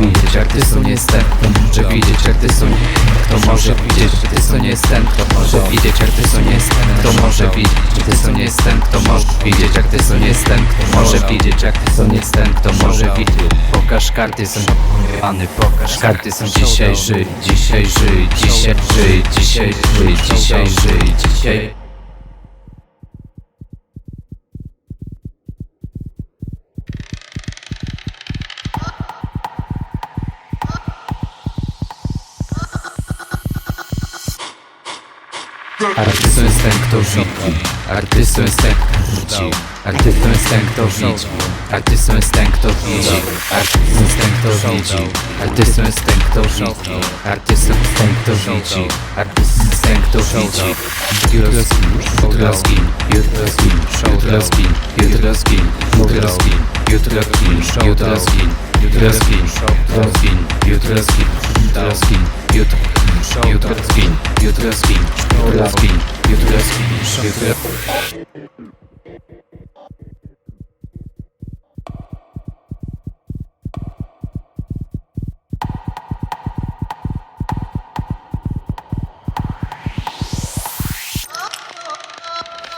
widzieć, jak ty są nie jestem Że widzieć, jak ty są nie Kto może widzieć, że ty są nie jestem Kto może widzieć, jak ty są nie jestem Kto może widzieć, że ty są nie jestem Kto może widzieć, jak ty są nie jestem Kto może widzieć, jak ty są nie jestem Kto może widzieć. Pokaż karty są Pany pokaż karty są Dzisiaj żyj, dzisiaj żyj, dzisiaj żyj, dzisiaj żyj, dzisiaj żyj, dzisiaj Artystą jest ten, kto widzi Artystą jest ten, kto widzi Artystą jest ten, kto widzi Artystą jest ten, kto widzi Artystą jest ten, kto widzi Artystą jest ten, kto widzi Artystą jest ten, kto widzi Artystą jest ten, kto widzi Jutro zgin, jutro zgin Jutro zgin, jutro zgin Jutro zgin, jutro zgin Jutro zgin, Jutrowski, Jutrowski, Jutrowski, Jutrowski.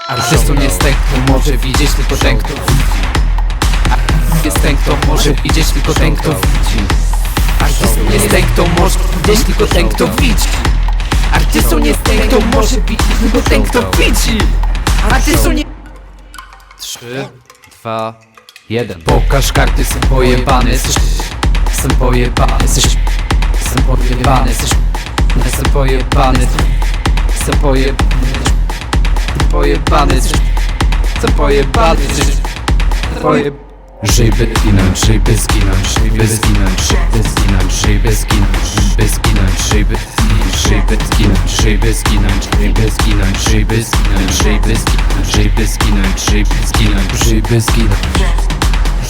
Artystą jest ten, kto może widzieć tylko ten, kto widzi. Jest ten, kto może widzieć tylko ten, kto widzi. Artystą jest ten, kto może widzieć tylko ten, kto widzi. Artystą jest ten, kto może widzieć tylko ten, kto widzi. Artystą nie... 3, 2, 1 Pokaż karty, są pojebane, jesteś... Jestem pojebany, jesteś... Jestem pojebany, jesteś... Jestem pojebany Jestem pojebany Pojebany Jestem pojebany jesteś Pojeb... Żyj by zginąć, żyj by zginąć, żyj by zginąć, żyj by zginąć, żyj by zginąć, zginąć, żyj by zginąć, żyj by zginąć, żyj by zginąć, żyj by zginąć, żyj by zginąć, żyj by zginąć,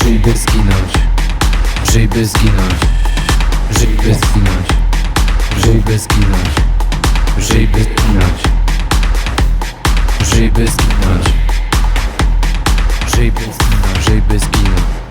żyj by zginąć, żyj by zginąć, żyj by zginąć, żyj by zginąć, żyj by zginąć, żyj by zginąć, żyj by zginąć, żyj by zginąć, żyj by zginąć.